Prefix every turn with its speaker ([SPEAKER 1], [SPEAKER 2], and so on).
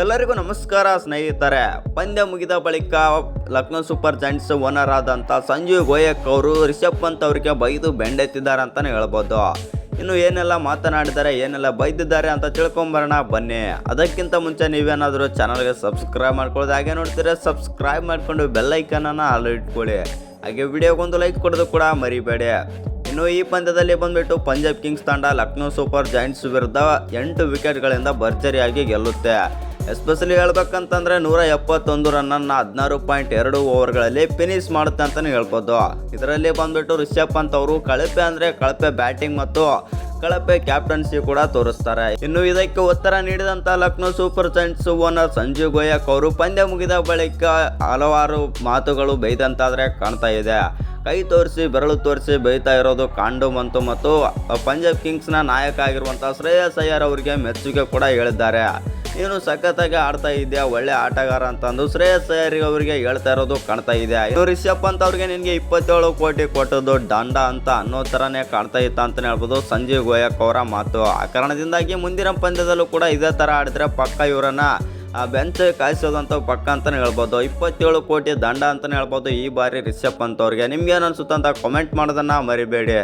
[SPEAKER 1] ಎಲ್ಲರಿಗೂ ನಮಸ್ಕಾರ ಸ್ನೇಹಿತರೆ. ಪಂದ್ಯ ಮುಗಿದ ಬಳಿಕ ಲಕ್ನೋ ಸೂಪರ್ ಜಾಯಿಂಟ್ಸ್ ಓನರ್ ಆದಂಥ ಸಂಜೀವ್ ಗೋಯಕ್ ಅವರು ರಿಷಬ್ ಪಂತ್ ಅವರಿಗೆ ಬೈದು ಬೆಂಡೆತ್ತಿದ್ದಾರೆ ಅಂತಲೇ ಹೇಳ್ಬೋದು. ಇನ್ನು ಏನೆಲ್ಲ ಮಾತನಾಡಿದ್ದಾರೆ, ಏನೆಲ್ಲ ಬೈದಿದ್ದಾರೆ ಅಂತ ತಿಳ್ಕೊಂಬರೋಣ, ಬನ್ನಿ. ಅದಕ್ಕಿಂತ ಮುಂಚೆ ನೀವೇನಾದರೂ ಚಾನಲ್ಗೆ ಸಬ್ಸ್ಕ್ರೈಬ್ ಮಾಡ್ಕೊಳ್ಳೋದು ಹಾಗೆ ನೋಡ್ತೀರಾ, ಸಬ್ಸ್ಕ್ರೈಬ್ ಮಾಡಿಕೊಂಡು ಬೆಲ್ಲೈಕನನ್ನು ಆಲ್ ಇಟ್ಕೊಳ್ಳಿ. ಹಾಗೆ ವಿಡಿಯೋಗೊಂದು ಲೈಕ್ ಕೊಡೋದು ಕೂಡ ಮರಿಬೇಡಿ. ಇನ್ನು ಈ ಪಂದ್ಯದಲ್ಲಿ ಬಂದ್ಬಿಟ್ಟು ಪಂಜಾಬ್ ಕಿಂಗ್ಸ್ ತಂಡ ಲಕ್ನೋ ಸೂಪರ್ ಜಾಯಿಂಟ್ಸ್ ವಿರುದ್ಧ ಎಂಟು ವಿಕೆಟ್ಗಳಿಂದ ಭರ್ಜರಿಯಾಗಿ ಗೆಲ್ಲುತ್ತೆ. ಎಸ್ಪೆಷಲಿ ಹೇಳ್ಬೇಕಂತಂದ್ರೆ ನೂರ ಎಪ್ಪತ್ತೊಂದು ರನ್ನನ್ನು ಹದಿನಾರು ಪಾಯಿಂಟ್ ಎರಡು ಓವರ್ಗಳಲ್ಲಿ ಫಿನಿಶ್ ಮಾಡುತ್ತೆ ಅಂತಲೇ ಹೇಳ್ಬೋದು. ಇದರಲ್ಲಿ ಬಂದ್ಬಿಟ್ಟು ರಿಷಬ್ ಪಂತ್ ಅವರು ಕಳಪೆ ಅಂದರೆ ಕಳಪೆ ಬ್ಯಾಟಿಂಗ್ ಮತ್ತು ಕಳಪೆ ಕ್ಯಾಪ್ಟನ್ಸಿ ಕೂಡ ತೋರಿಸ್ತಾರೆ. ಇನ್ನು ಇದಕ್ಕೆ ಉತ್ತರ ನೀಡಿದಂತ Lucknow super giants owner Sanjiv ಗೋಯಕ್ ಅವರು ಪಂದ್ಯ ಮುಗಿದ ಬಳಿಕ ಹಲವಾರು ಮಾತುಗಳು ಬೈದಂತಾದ್ರೆ ಕಾಣ್ತಾ ಇದೆ. ಕೈ ತೋರಿಸಿ, ಬೆರಳು ತೋರಿಸಿ ಬೈತಾ ಇರೋದು ಕಾಂಡು ಮಂತು ಮತ್ತು ಪಂಜಾಬ್ ಕಿಂಗ್ಸ್ನ ನಾಯಕ ಆಗಿರುವಂಥ ಶ್ರೇಯಸ್ ಅಯ್ಯರ್ ಅವರಿಗೆ ಮೆಚ್ಚುಗೆ ಕೂಡ ಹೇಳಿದ್ದಾರೆ. ನೀನು ಸಖತ್ತಾಗಿ ಆಡ್ತಾ ಇದೆಯಾ ಒಳ್ಳೆ ಆಟಗಾರ ಅಂತಂದು ಶ್ರೇಯಸ್ ಅಯ್ಯರ್ ಅವರಿಗೆ ಹೇಳ್ತಾ ಇರೋದು ಕಾಣ್ತಾ ಇದೆ ಇವ್ರು ರಿಷಬ್ ಪಂತ್ ಅವ್ರಿಗೆ ನಿನ್ಗೆ ಇಪ್ಪತ್ತೇಳು ಕೋಟಿ ಕೊಟ್ಟದ್ದು ದಂಡ ಅಂತ ಅನ್ನೋ ತರನೇ ಕಾಣ್ತಾ ಇತ್ತು ಅಂತ ಹೇಳ್ಬೋದು. ಸಂಜೀವ್ ಗೋಯಕ್ ಅವರ ಮಾತು. ಆ ಕಾರಣದಿಂದಾಗಿ ಮುಂದಿನ ಪಂದ್ಯದಲ್ಲೂ ಕೂಡ ಇದೇ ತರ ಆಡಿದ್ರೆ ಪಕ್ಕ ಇವರನ್ನ, ಆ ಬೆಂಚ್ ಕಾಯಿಸೋದಂತ ಪಕ್ಕ ಅಂತಲೇ ಹೇಳ್ಬೋದು. ಇಪ್ಪತ್ತೇಳು ಕೋಟಿ ದಂಡ ಅಂತಲೇ ಹೇಳ್ಬೋದು ಈ ಬಾರಿ ರಿಷಬ್ ಪಂತ್ ಅವ್ರಿಗೆ. ಅನ್ಸುತ್ತೆ ಅಂತ ಕಾಮೆಂಟ್ ಮಾಡೋದನ್ನ ಮರಿಬೇಡಿ.